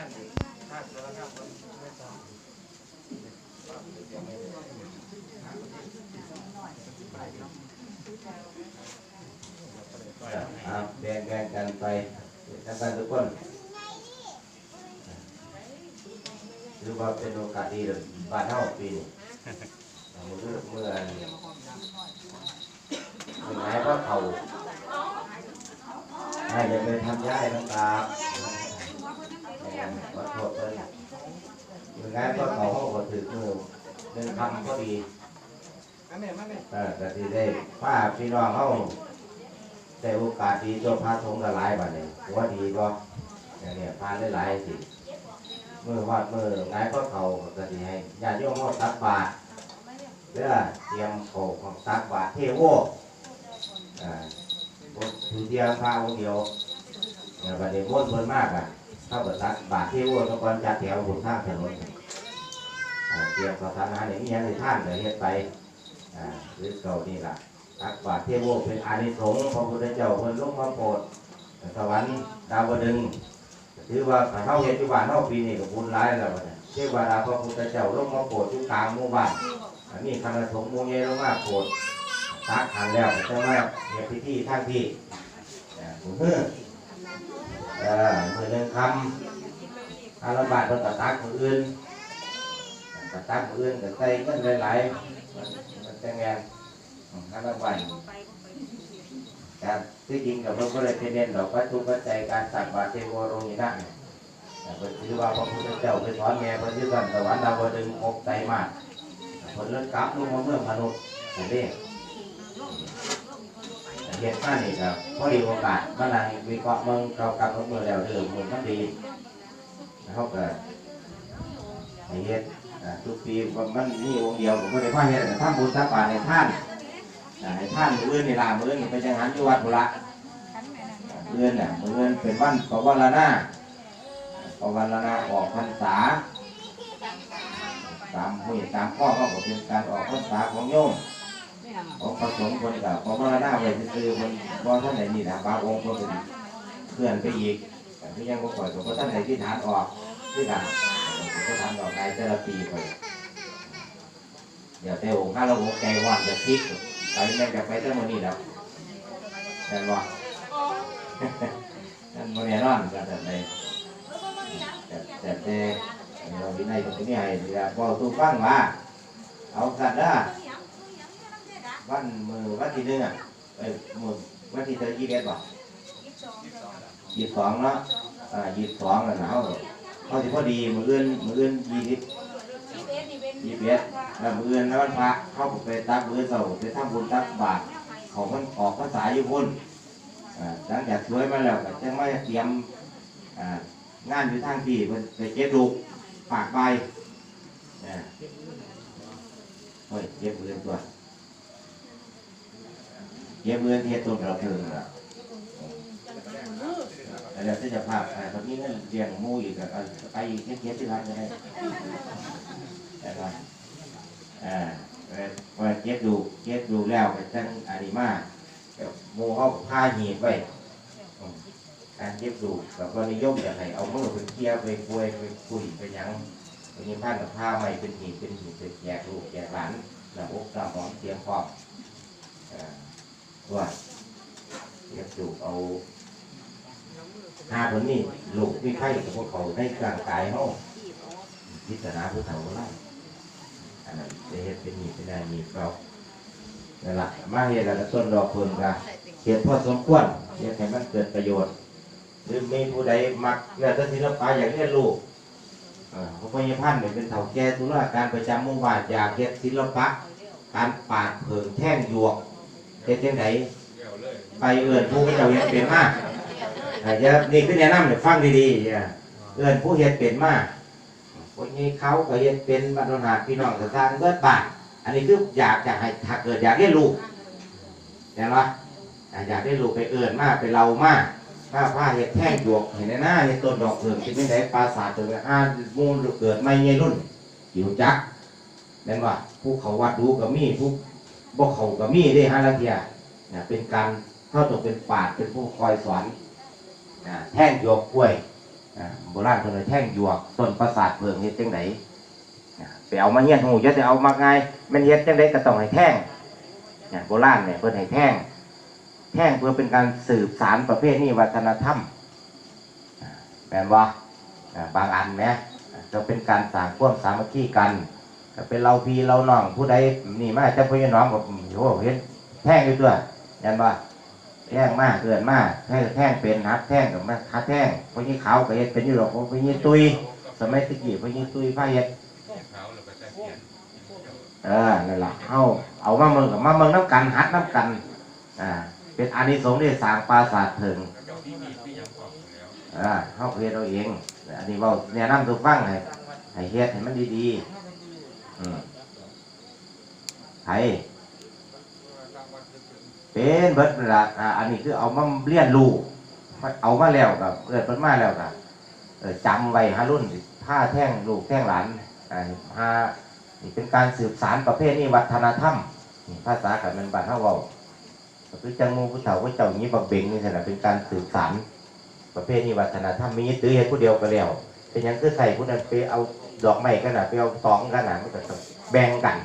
ครับแบ่งแบ่งกันไปทำกันทุกคนหรือว่าเป็นโอกาสดีเลยบ้านเฮาปีนี้เมื่อเมื่ออันเมื่อไหนก็เขาให้อย่าไปทำย้ายน้ำตาขอโทษเลยเมื่อไงก็เขาเขาก็ถือมือเดินคำก็ดีแม่มาแม่เออแต่ที่ได้ป้าพี่น้องเขาได้โอกาสดีตัวพาทงละลายบัดนี้ถือว่าดีก็อย่างเนี้ยพาได้หลายสิเมื่อวาดเมื่อไงก็เขาก็ดีให้ญาติโยมเขาตักบาตรเพื่อเตรียมโขกของตักบาตรเทโวอ่าถือเดียวพาองค์เดียวเนี่ยบัดนี้ม้วนเพิ่นมากอะ ข้ากับตักบาตรเทโวตะกอนจัดแถวบนทางถนนเตรียมสถานอาหารอย่างนี้ให้ท่านเลยเฮ็ดไปหรือเก่านี่ล่ะตักบาตรเทโวเป็นอานิสงส์พระพุทธเจ้าเพิ่นลงมาโปรดสวรรค์ดาวดึงส์ถือว่าเฮาเฮ็ดอยู่บ้านเฮาปีนี้ก็บุญหลายแล้วบัดนี้เทวดาพระพุทธเจ้าลงมาโปรดอยู่กลางหมู่บ้านอันนี้คณะสงฆ์มู่ใหญ่ลงมาโปรดตักขันแล้วจะมาเฮ็ดพิธีทางที่อ่าผู้เฮือ เออมื้อหนึงคำอาละบาทเพิ่นก็ตักมืออื่นก็ตักมืออื่นก็ใส่เงินหลายๆมันจะงานห้าละวันการที่จริงกับเราก็เลยเป็นเน้นดอกวัตถุปัจจัยการสั่งบาตรเทวโรหินะแต่นถือว่าพระพุทธเจ้าไปสอนแม่พระที่สันสวรรค์ดาวดึงอกใจมากผลเลิกกลับลงมาเมื่อมนุษย์แต่เด้ เหตุการณ์นี่ครับพอดีโอกาสมานั่งวิเคราะห์เมืองเก่ากับเมื่อแล้วเดิมมันมันดีเขาก็ให้เหตุทุกปีมันมีองค์เดียวผมก็ได้ว่าเฮ็ดท่านบุญทักบาในท่านให้ท่านมื้อนี่ล่ะมื้อเป็นจังหันอยู่วัดบุระอ่ามื้อน่ะมื้อเป็นวันปวารณาปวารณาออกพรรษาตามห้วยตามข้อเขาก็เป็นการออกพรรษาของโยม ของพระสงฆ์คนกับปวารณาไว้คือคนบ่ท่านไหนนี่นะบางองค์ก็เป็นเคลื่อนไปอีกแต่ที่ยังบ่ปล่อยก็บ่ท่านไหนที่ฐานออกที่ฐานก็ทำต่อไปแต่ละปีไปเดี๋ยวแต่องค์ข้าเราโอใจวันจะพลิกไปแม่จะไปตั้งวันนี้แล้วแต่ว่าท่านโมเนนอนก็แต่ในแต่แต่แต่เราวินัยตรงนี้ให้เดี๋ยวบอกตูฟังว่าเอาสัตว์นะ วันมือวันที่หนึ่งอะเอ้ยมือวันที่เท่ายี่สิบเอ็ดป่ะยี่สิบสองเนาะอ่ายี่สิบสองแล้วหนาวเขาสิพอดีมืออื่นมืออื่นยี่สิบยี่สิบเอ็ดแล้วมืออื่นแล้ววันพระเข้าไปตักมือเสาไปทำบุญตักบาตรเขามันออกภาษาอยู่พุ่นอ่าหลังจากสวยมาแล้วก็จะมาเตรียมอ่างานอยู่ทางที่ไปเก็บลูกฝากใบอ่าเฮ้ยเก็บมืออื่นตัว เก็บมืออื่นเทียต้นเราเพิ่งละเดี๋ยวจะพาไปตอนนี้เงินเรียงหมูอีกอะเอาไปอีกเทียบที่ร้านก็ได้แต่ว่าอ่าเออพอเก็บดูเก็บดูแล้วก็จังอานิมาเดี๋ยวหมูเขาผ้าหีบไว้การเก็บดูแล้วก็นิยมอยากให้เอามือไปเคลียร์ไปคุยไปคุยไปยังไปยิงผ้ากับผ้าใหม่เป็นหีบเป็นหีบไปแจกลูกแจกหลานหน้าอกหน้าหมอนเตรียมพร้อมอ่า ว่าเก็บดูเอาหาคนนี้ลูกมีไข้กับพวกเขาในร่างกายเขาพิจารณาผู้เฒ่าไล่อันนั้นจะเห็นเป็นหนีเป็นได้หนีเรานั่นแหละมาเห็นแล้วก็ต้นดอกเพิ่นกันเขียนพอสมควรเห็นให้มันเกิดประโยชน์ หรือมีผู้ใดมักเรื่องศิลปะอยากเรียนรู้เอ่อพระพยาพันธ์เนี่ยเป็นเฒ่าแก่ธุรการประจำมู่บ้านอยากเรียนศิลปะ การปาดเผิงแท่งหยวก ฮ็ดจังไดไปเอื่นผู้เจ้าเฮ็ดเป็นมากอาจจะนี่คือแนะนำให้ฟังดีๆอย่าเอื้อนผู้เฮ็ดเป็นมากคนนี้เขาก็เฮ็ดเป็นบรรดาพี่น้องสถานเบิดบาทอันนี้คืออยากจะให้ถ้าเกิดอยากเรียนรู้เห็นปะอ่าอยากได้รู้ไปเอื้อนมากไปเรามากถ้าผ้าเฮ็ดแท่งหยวกเห็นในหน้าเฮ็ดต้นดอกเพิ่งเป็นยังไงปราสาทจนกระทั่งมูลเกิดไม่เงยรุ่นอยู่จักเห็นว่าผู้เขาวัดดูก็มีผู้ บ่เขาก็มีได้ฮะละเทียเนี่ยเป็นการเข้าตกเป็นปาดเป็นผู้คอยสอนอ่าแท่งหยวกกล้วยโบราณเพิ่นเลยแท่งหยวกต้นประสาทเพิงเฮ็ดจังไดอ่าไปเอามาเฮียนหูจะได้เอามาไงมันเฮ็ดจังไดก็ต้องให้แท่งเนี่ยโบราณเนี่ยเพิ่นให้แท่งแท่งเพื่อเป็นการสืบสารประเภทนี้วัฒนธรรมแม่นว่าบางอันเนี่จะเป็นการสร้างความสามัคคีกัน เป็นเราพีเราน้องผู้ใดนี่มาจะพี่น้องบอกโอ้เห็นแท่งอยู่ตัวยันว่าแท่งมากเกินมากแท่งแท่งเป็นฮัดแท่งกับมาฮัดแท่งพวกนี้ขาวก็เฮ็ดเป็นอยู่หรอกพวกนี้ตุยสมัยตะกี้พวกนี้ตุยผ้าเฮ็ดเออนั่นแหละเอาเอามาเมืองกับมาเมืองน้ำกันฮัดน้ำกันอ่าเป็นอานิสงส์ที่สร้างปราสาทถิงอ่าเฮาเฮ็ดเอาเองอันนี้เว่าแนะนำทุกฟังให้ให้เฮ็ดให้มันดีๆ อืมไผเป็นเบิดลาอ่าอันนี้คือเอามาเรียนรู้เอามาแล้วกับเกิดเพิ่นมาแล้วกับจำไว้ฮะรุ่นผ้าแท่งลูกแท่งหลานอ่าพานี่เป็นการสืบสารประเภทนี้วัฒนธรรมภาษากับมันบ้านเฮาเว้าก็คือจังมูผู้เฒ่าผู้เจ้านี้บักเบงนี่แหละเป็นการสืบสารประเภทนี้วัฒนธรรมมีตื้อเฮ็ดผู้เดียวก็แล้ว เป็นยังคือใส่ผู้นั้นไปเอาดอกไม้กันน่ะไปเอาตองกันน่ะมันก็ต้องแบ่งกัน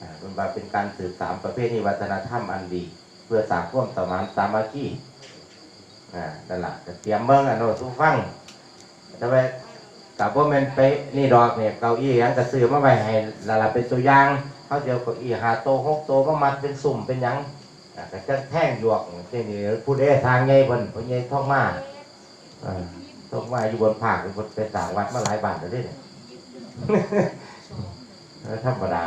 อ่ามันว่าเป็นการสืบสารประเภทนี้วัฒนธรรมอันดี เพื่อสร้างความสมานสามัคคีอ่านั่นแหละเตรียมเมืองอันโน้นทุฟังแต่ว่ากับว่ามันไปนี่ดอกเนี่ยเก้าอี้ยังก็ซื้อมาไว้ให้ละละเป็นตัวอย่างเขาเดียวเก้าอี้หาโตหกโตมามัดเป็นสุ่มเป็นยังอ่าก็จะแท่งหยวกที่นี่พูดได้ทางไงเพิ่นเพิ่นใหญ่ท่องมาอ่า ท่องมาอยู่บนภาคเป็นคนเป็นสร้างวัดมาหลายบาทแล้วเด้เนี่ยธรรมดา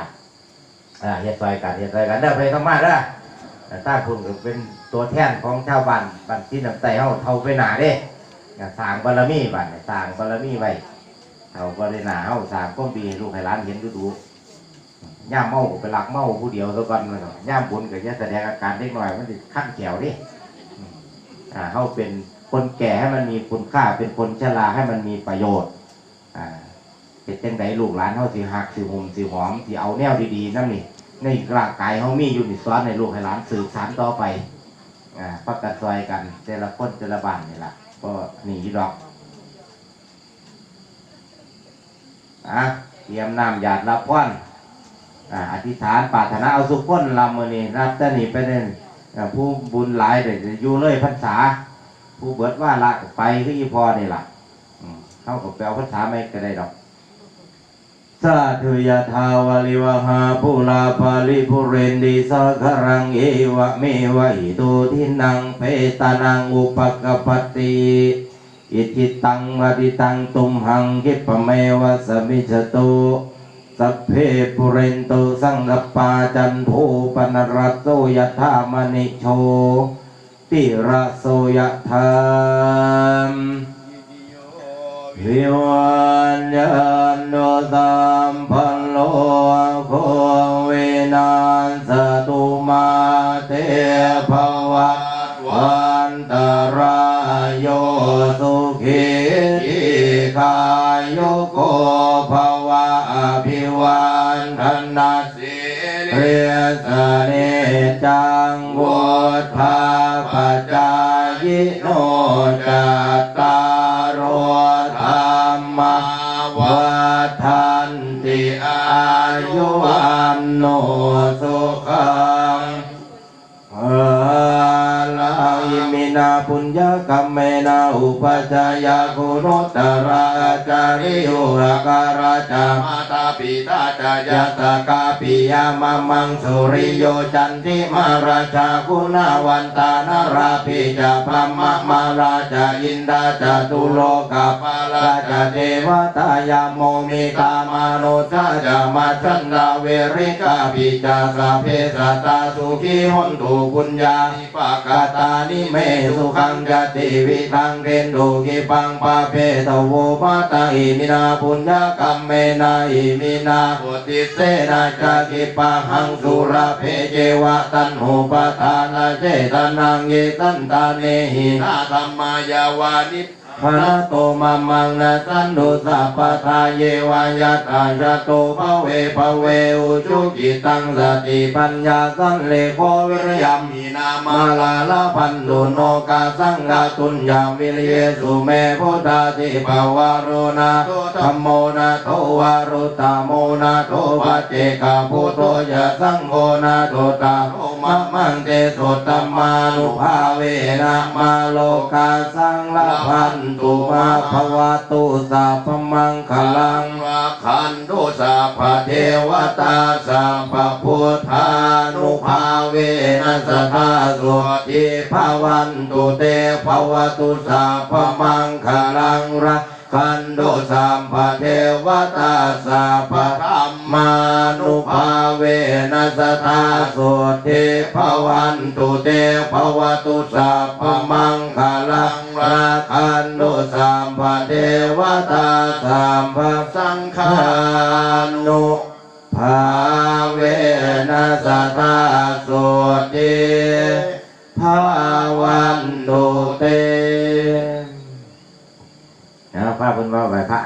อ่าเฮ็ดซอยกันเฮ็ดซอยกันเด้ไปต้องมาเด้อแต่ถ้าคุณก็เป็นตัวแทนของชาวบ้านบ้านที่น้ำใจเฮาเท่าไปหนาเด้สร้างบารมีบ้านสร้างบารมีไว้เท่าบารหนาเฮาสร้างก้มปีลูกให้านเห็นดูดูๆย่ามเมาก็ไปลักเมาผู้เดียวซะก่อนมันย่ามบุญก็จะแสดงอาการเล็กน้อยมันสิขั้นแขวดิอ่าเฮาเป็น คนแก่ให้มันมีคุณค่า เป็นคนชราให้มันมีประโยชน์ อ่าเป็นจังไดลูกหลานเฮาสิหักสิหุมสิหอมสิเอาแนวดีๆนั่นนี่ในร่างกายเขามีอยู่ในซ้อนในลูกให้หลานสืบสานต่อไป อ่าพักกันซอยกันแต่ละคนแต่ละบ้านนี่แหละก็หนีดอกอะเตรียมน้ำหยาดรับพรอ่าอธิษฐานปรารถนาเอาสุขพ้นลำมือนี่รับแต่นี่ไปเนี่ยผู้บุญหลายเดี๋ยวอยู่เลยพรรษา ผู้เบิดว่าละก็ไปก็อีพอนี่ล่ะเข้ากับแปลพรรษาไม่ก็ได้ดอกสาธุยทาวลิวหาปุลาภาลิปุเรนดิสักรังเอวะเมวะอิโตทินังเพตานังอุปกปปติอิทิตังวติตังตุมหังคิปเมวะสมิจโตสัพเพปุเรนโตสังกปาจันโทปนรตโสยธามณิโช ติระโสยะธามวิวันยันโนสัมพันโลโควินาสตุมาเตภวัตวันตรายโยสุขีทีคายโยโกภวะอภิวันธนาสิเรสเนจังวุ อิมินาปุญญกรรมเมนาอุปจายาคุโนตระจาริโยอาการาจามาตาปิตาจายาตากาปิยามัมมังสุริโยจันติมาราชาคุณาวันตานาราปิจาพรหมมาราชาอินดาจาตุโลกาปาราชาเทวตายาโมมิตามาโนจาจามาชันดาเวริกาปิจาสาเพสตาสุขีหนตุปุญญานิปากาตานิเมสุขังกติวิทังเรนโดกิปังปาเพตโวมาตาอิมินาปุญญกรรมเมนาอิมินาปุติเสนาจากิปังหังสุระเพเจวะตันโหปทานาเจตนังเยตันตาเนหินาธรรมายาวานิ พระโตมามังนาสันตุสัพพทาเยวายาตาชะโตภเวภเวอุชุกิตังสติปัญญาสันเลโควิริยมมีนามาลาลาพันตุโนกาสังกาตุนยาวิริเยสุเมพุทธาติภาวารุนาธรรมโมนาโทวารุตาโมนาโทปเจกาพุโธยะสังโฆนาโทตา มัมมังเตโสตมานุภาเวนะมาโลกาสังลาพันตุมาภวตุสัพพมังคลังราคันตุสัพเทวตาสัพพุทธานุภาเวนัสทาสุติภาวันตุเตภวตุสัพพมังคลังรัก ขันโดสัมภเทวตาสัพพธรรมานุภาเวนัสทาสุติภาวันตุเตภวตุสัพพมังคลังรักขันโดสัมภเทวตาสัมภสังฆานุภาเวนัสตาโสติภวันตุเต นะพระพุทธว่าไปพระ